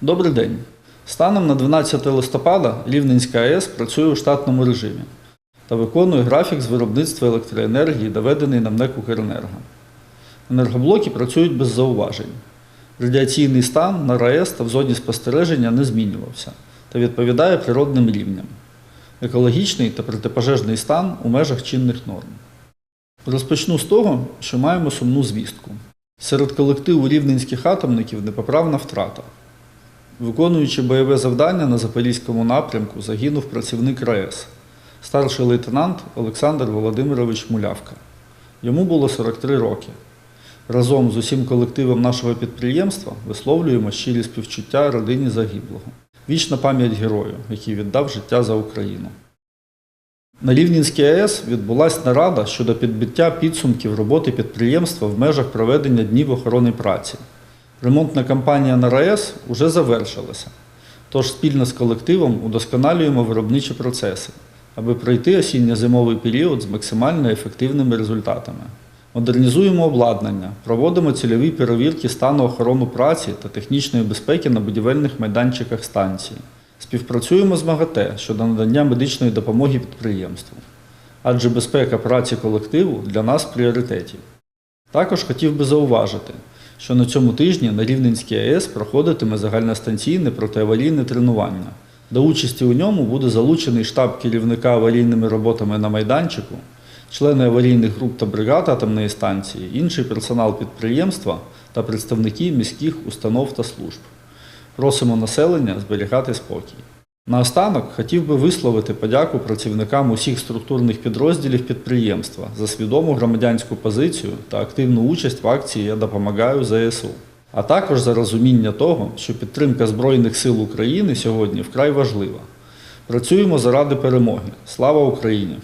Добрий день. Станом на 12 листопада Рівненська АЕС працює у штатному режимі та виконує графік з виробництва електроенергії, доведений на МНЕК «Укренерго». Енергоблоки працюють без зауважень. Радіаційний стан на РАЕС та в зоні спостереження не змінювався та відповідає природним рівням. Екологічний та протипожежний стан у межах чинних норм. Розпочну з того, що маємо сумну звістку. Серед колективу рівненських атомників непоправна втрата. Виконуючи бойове завдання на Запорізькому напрямку, загинув працівник РаЕС, старший лейтенант Олександр Володимирович Мулявка. Йому було 43 роки. Разом з усім колективом нашого підприємства висловлюємо щирі співчуття родині загиблого. Вічна пам'ять герою, який віддав життя за Україну. На Рівненській АЕС відбулася нарада щодо підбиття підсумків роботи підприємства в межах проведення днів охорони праці. Ремонтна кампанія на РаЕС уже завершилася, тож спільно з колективом удосконалюємо виробничі процеси, аби пройти осінньо-зимовий період з максимально ефективними результатами. Модернізуємо обладнання, проводимо цільові перевірки стану охорони праці та технічної безпеки на будівельних майданчиках станції. Співпрацюємо з МАГАТЕ щодо надання медичної допомоги підприємству, адже безпека праці колективу для нас в пріоритеті. Також хотів би зауважити, що на цьому тижні на Рівненській АЕС проходитиме загальностанційне протиаварійне тренування. До участі у ньому буде залучений штаб керівника аварійними роботами на майданчику, члени аварійних груп та бригад атомної станції, інший персонал підприємства та представники міських установ та служб. Просимо населення зберігати спокій. Наостанок хотів би висловити подяку працівникам усіх структурних підрозділів підприємства за свідому громадянську позицію та активну участь в акції Я допомагаю ЗСУ, а також за розуміння того, що підтримка Збройних сил України сьогодні вкрай важлива. Працюємо заради перемоги. Слава Україні!